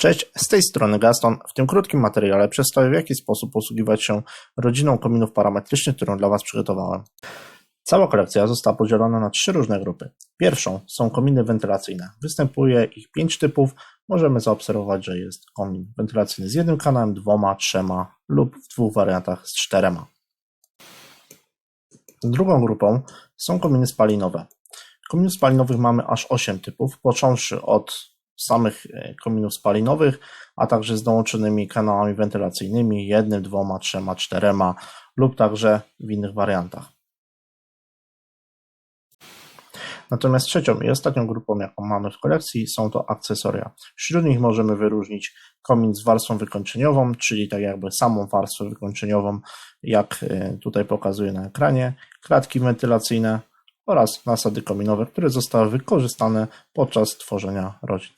Cześć, z tej strony Gaston. W tym krótkim materiale przedstawię w jaki sposób posługiwać się rodziną kominów parametrycznych, którą dla Was przygotowałem. Cała kolekcja została podzielona na trzy różne grupy. Pierwszą są kominy wentylacyjne. Występuje ich pięć typów. Możemy zaobserwować, że jest komin wentylacyjny z jednym kanałem, dwoma, trzema lub w dwóch wariantach z czterema. Drugą grupą są kominy spalinowe. Kominów spalinowych mamy aż 8 typów, począwszy od samych e, kominów spalinowych, a także z dołączonymi kanałami wentylacyjnymi, jednym, dwoma, trzema, czterema lub także w innych wariantach. Natomiast trzecią i ostatnią grupą, jaką mamy w kolekcji, są to akcesoria. Wśród nich możemy wyróżnić komin z warstwą wykończeniową, czyli tak jakby samą warstwę wykończeniową, jak e, tutaj pokazuję na ekranie, klatki wentylacyjne oraz nasady kominowe, które zostały wykorzystane podczas tworzenia rodzin.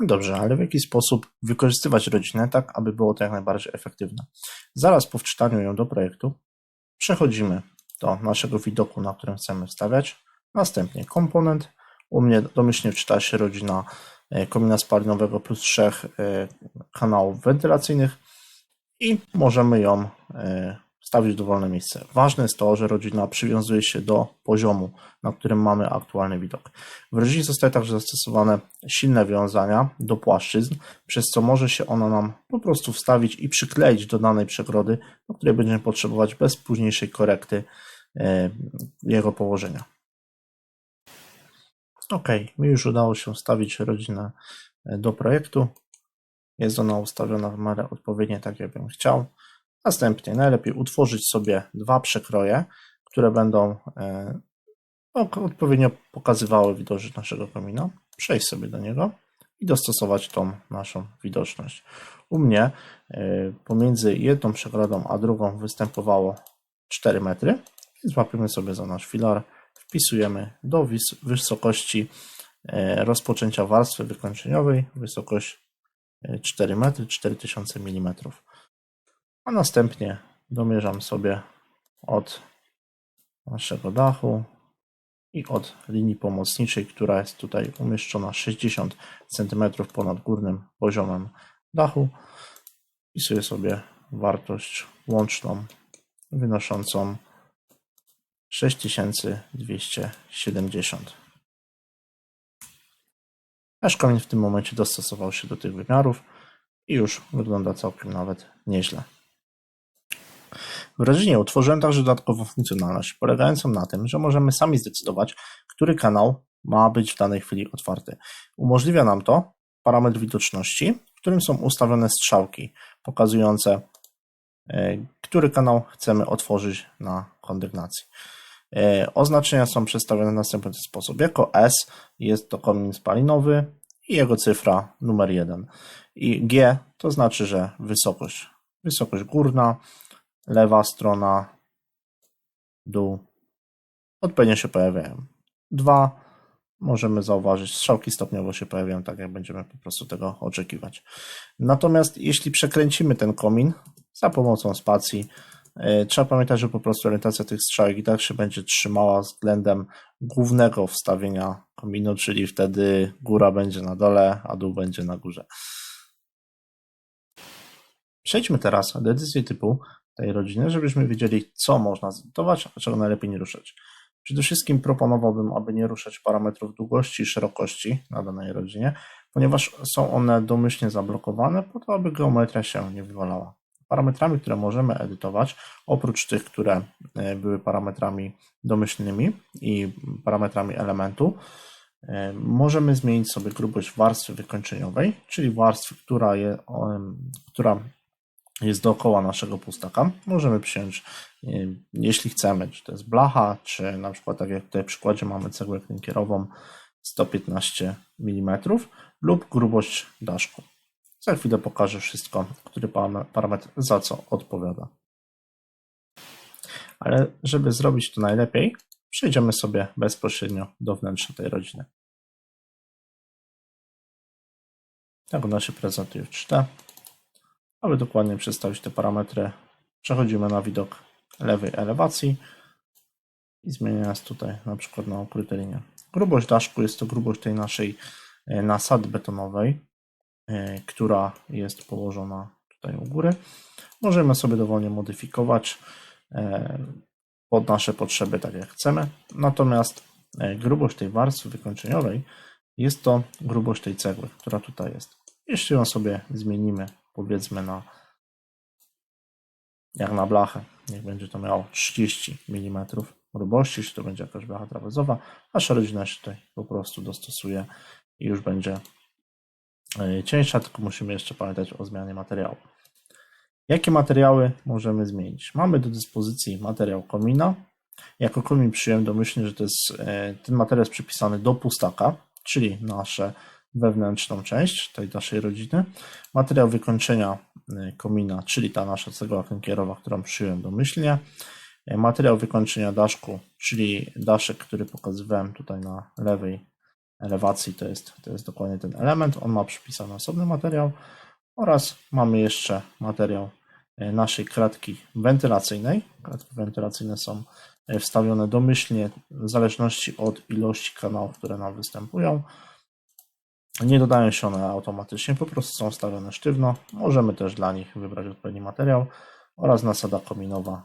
Dobrze, ale w jaki sposób wykorzystywać rodzinę tak, aby było to jak najbardziej efektywne? Zaraz po wczytaniu ją do projektu przechodzimy do naszego widoku, na którym chcemy wstawiać. Następnie komponent. U mnie domyślnie wczyta się rodzina e, komina spalinowego plus trzech e, kanałów wentylacyjnych i możemy ją e, wstawić dowolne miejsce. Ważne jest to, że rodzina przywiązuje się do poziomu, na którym mamy aktualny widok. W rodzinie zostały także zastosowane silne wiązania do płaszczyzn, przez co może się ona nam po prostu wstawić i przykleić do danej przegrody, do której będziemy potrzebować bez późniejszej korekty jego położenia. Ok, mi już udało się wstawić rodzinę e, do projektu. Jest ona ustawiona w miarę odpowiednie, tak jak bym chciał. Następnie najlepiej utworzyć sobie dwa przekroje, które będą e, odpowiednio pokazywały widoczność naszego komina. Przejść sobie do niego i dostosować tą naszą widoczność. U mnie e, pomiędzy jedną przegrodą a drugą występowało 4 metry, więc łapiemy sobie za nasz filar wpisujemy do wysokości e, rozpoczęcia warstwy wykończeniowej, wysokość 4 m, 4000 mm. A następnie domierzam sobie od naszego dachu i od linii pomocniczej, która jest tutaj umieszczona 60 cm ponad górnym poziomem dachu. Wpisuję sobie wartość łączną wynoszącą 6270. Nasz komin w tym momencie dostosował się do tych wymiarów i już wygląda całkiem nawet nieźle. W rodzinie utworzyłem także dodatkową funkcjonalność polegającą na tym, że możemy sami zdecydować, który kanał ma być w danej chwili otwarty. Umożliwia nam to parametr widoczności, w którym są ustawione strzałki pokazujące, e, który kanał chcemy otworzyć na kondygnacji. E, oznaczenia są przedstawione w następujący sposób. Jako S jest to komin spalinowy i jego cyfra numer 1. I G to znaczy, że wysokość. Wysokość górna, lewa strona, dół. Odpowiednio się pojawiają. 2 możemy zauważyć, strzałki stopniowo się pojawiają, tak jak będziemy po prostu tego oczekiwać. Natomiast jeśli przekręcimy ten komin za pomocą spacji, E, trzeba pamiętać, że po prostu orientacja tych strzałek i tak się będzie trzymała względem głównego wstawienia kominu, czyli wtedy góra będzie na dole, a dół będzie na górze. Przejdźmy teraz do decyzji typu tej rodziny, żebyśmy wiedzieli, co można zbudować, a czego najlepiej nie ruszać. Przede wszystkim proponowałbym, aby nie ruszać parametrów długości i szerokości na danej rodzinie, ponieważ są one domyślnie zablokowane po to, aby geometria się nie wywalała. Parametrami, które możemy edytować, oprócz tych, które e, były parametrami domyślnymi i parametrami elementu, e, możemy zmienić sobie grubość warstwy wykończeniowej, czyli warstwy, która, je, która jest dookoła naszego pustaka. Możemy przyjąć, jeśli chcemy, czy to jest blacha, czy na przykład, tak jak tutaj w przykładzie mamy cegłę klinkierową 115 mm lub grubość daszku. Za chwilę pokażę wszystko, który parametr za co odpowiada. Ale żeby zrobić to najlepiej, przejdziemy sobie bezpośrednio do wnętrza tej rodziny. Tak ona się prezentuje w 3D. Aby dokładnie przedstawić te parametry, przechodzimy na widok lewej elewacji i zmieniając tutaj na przykład na ukryte linie. Grubość daszku jest to grubość tej naszej e, nasady betonowej, e, która jest położona tutaj u góry. Możemy sobie dowolnie modyfikować e, pod nasze potrzeby, tak jak chcemy. Natomiast grubość tej warstwy wykończeniowej jest to grubość tej cegły, która tutaj jest. Jeśli ją sobie zmienimy, powiedzmy na jak na blachę, niech będzie to miało 30 mm grubości, jeśli to będzie jakaś blacha trapezowa, nasza rodzina się tutaj po prostu dostosuje i już będzie e, cieńsza, tylko musimy jeszcze pamiętać o zmianie materiału. Jakie materiały możemy zmienić? Mamy do dyspozycji materiał komina. Jako komin przyjąłem domyślnie, że to jest, e, ten materiał jest przypisany do pustaka, czyli nasze wewnętrzną część tej naszej rodziny. Materiał wykończenia e, komina, czyli ta nasza cegła klankierowa, którą przyjąłem domyślnie. E, materiał wykończenia daszku, czyli daszek, który pokazywałem tutaj na lewej elewacji, to jest, to jest dokładnie ten element. On ma przypisany osobny materiał oraz mamy jeszcze materiał e, naszej kratki wentylacyjnej. Kratki wentylacyjne są wstawione domyślnie w zależności od ilości kanałów, które nam występują. Nie dodają się one automatycznie, po prostu są stawione sztywno. Możemy też dla nich wybrać odpowiedni materiał oraz nasada kominowa,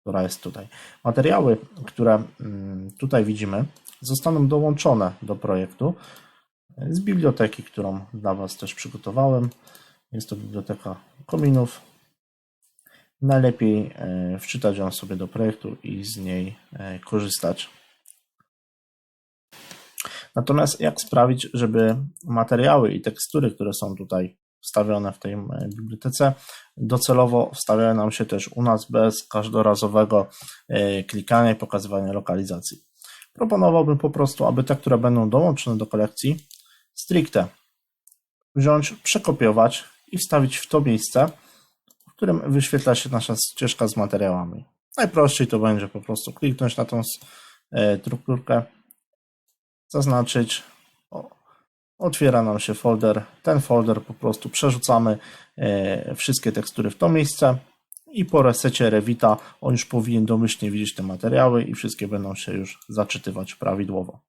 która jest tutaj. Materiały, które mm, tutaj widzimy, zostaną dołączone do projektu z biblioteki, którą dla Was też przygotowałem. Jest to biblioteka kominów. Najlepiej e, wczytać ją sobie do projektu i z niej e, korzystać. Natomiast jak sprawić, żeby materiały i tekstury, które są tutaj wstawione w tej e, bibliotece, docelowo wstawiają nam się też u nas bez każdorazowego e, klikania i pokazywania lokalizacji. Proponowałbym po prostu, aby te, które będą dołączone do kolekcji, stricte wziąć, przekopiować i wstawić w to miejsce, w którym wyświetla się nasza ścieżka z materiałami. Najprościej to będzie po prostu kliknąć na tą strukturkę, zaznaczyć. otwiera nam się folder. Ten folder po prostu przerzucamy e, wszystkie tekstury w to miejsce i po resecie Revita on już powinien domyślnie widzieć te materiały i wszystkie będą się już zaczytywać prawidłowo.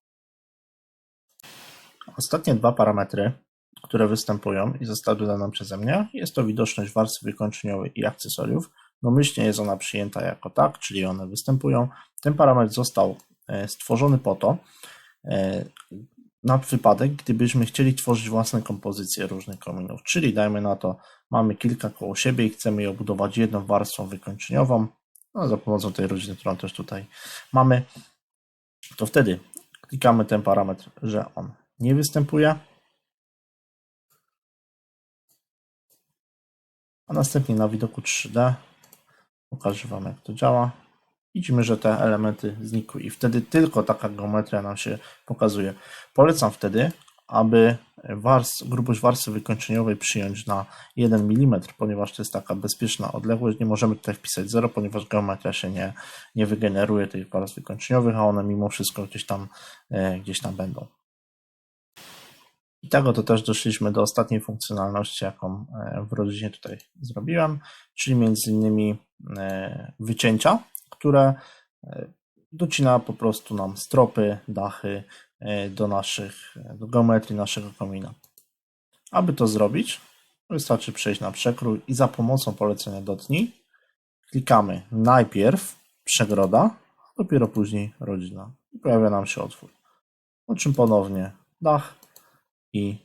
Ostatnie dwa parametry, które występują i zostały dodane przeze mnie, jest to widoczność warstwy wykończeniowej i akcesoriów. Domyślnie jest ona przyjęta jako tak, czyli one występują. Ten parametr został e, stworzony po to, na wypadek, gdybyśmy chcieli tworzyć własne kompozycje różnych kominów. Czyli dajmy na to, mamy kilka koło siebie i chcemy je obudować jedną warstwą wykończeniową, no, za pomocą tej rodziny, którą też tutaj mamy, to wtedy klikamy ten parametr, że on nie występuje. A następnie na widoku 3D pokażę Wam, jak to działa widzimy, że te elementy znikły i wtedy tylko taka geometria nam się pokazuje. Polecam wtedy, aby warstw, grubość warstwy wykończeniowej przyjąć na 1 mm, ponieważ to jest taka bezpieczna odległość. Nie możemy tutaj wpisać 0, ponieważ geometria się nie, nie wygeneruje tych warstw wykończeniowych, a one mimo wszystko gdzieś tam, e, gdzieś tam będą. I tego to też doszliśmy do ostatniej funkcjonalności, jaką e, w rodzinie tutaj zrobiłem, czyli między innymi e, wycięcia które e, docina po prostu nam stropy, dachy e, do naszych, do geometrii naszego komina. Aby to zrobić, wystarczy przejść na przekrój i za pomocą polecenia dotnij klikamy najpierw przegroda, a dopiero później rodzina. I pojawia nam się otwór. Po czym ponownie dach i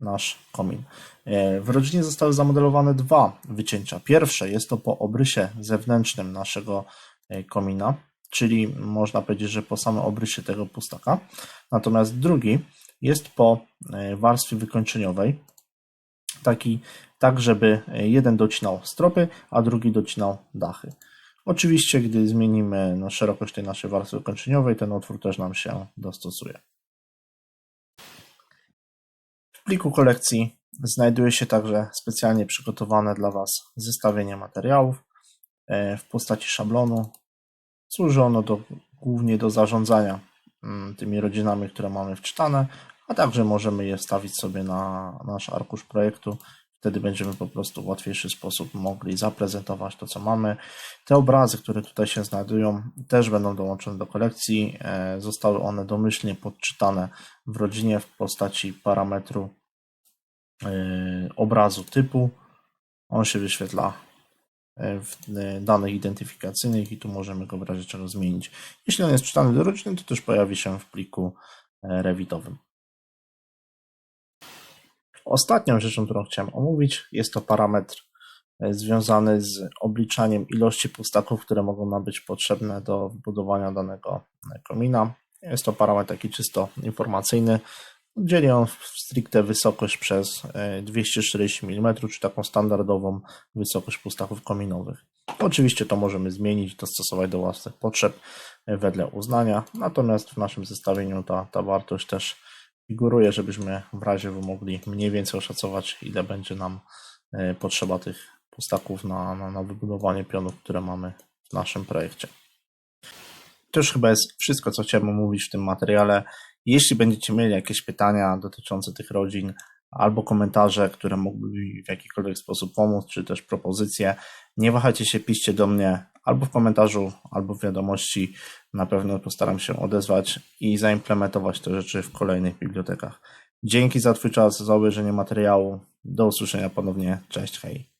nasz komin. E, w rodzinie zostały zamodelowane dwa wycięcia. Pierwsze jest to po obrysie zewnętrznym naszego komina, czyli można powiedzieć, że po samym obrysie tego pustaka. Natomiast drugi jest po e, warstwie wykończeniowej, taki tak, żeby jeden docinał stropy, a drugi docinał dachy. Oczywiście, gdy zmienimy no, szerokość tej naszej warstwy wykończeniowej, ten otwór też nam się dostosuje. W pliku kolekcji znajduje się także specjalnie przygotowane dla Was zestawienie materiałów e, w postaci szablonu, Służy ono do, głównie do zarządzania mm, tymi rodzinami, które mamy wczytane, a także możemy je wstawić sobie na nasz arkusz projektu. Wtedy będziemy po prostu w łatwiejszy sposób mogli zaprezentować to, co mamy. Te obrazy, które tutaj się znajdują, też będą dołączone do kolekcji. E, zostały one domyślnie podczytane w rodzinie w postaci parametru yy, obrazu typu. On się wyświetla w yy, danych identyfikacyjnych i tu możemy go w razie czego zmienić. Jeśli on jest czytany do rodziny, to też pojawi się w pliku yy, rewitowym. Ostatnią rzeczą, którą chciałem omówić, jest to parametr e, związany z obliczaniem ilości pustaków, które mogą nam być potrzebne do wybudowania danego e, komina. Jest to parametr taki czysto informacyjny. Dzieli on stricte wysokość przez e, 240 mm, czy taką standardową wysokość pustaków kominowych. Oczywiście to możemy zmienić, dostosować do własnych potrzeb e, wedle uznania, natomiast w naszym zestawieniu ta, ta wartość też figuruje, żebyśmy w razie mogli mniej więcej oszacować, ile będzie nam e, potrzeba tych pustaków na, na, na wybudowanie pionów, które mamy w naszym projekcie. To już chyba jest wszystko, co chciałem omówić w tym materiale. Jeśli będziecie mieli jakieś pytania dotyczące tych rodzin, albo komentarze, które mogłyby w jakikolwiek sposób pomóc, czy też propozycje, nie wahajcie się, piszcie do mnie albo w komentarzu, albo w wiadomości. Na pewno postaram się odezwać i zaimplementować te rzeczy w kolejnych bibliotekach. Dzięki za Twój czas, za obejrzenie materiału. Do usłyszenia ponownie. Cześć, hej.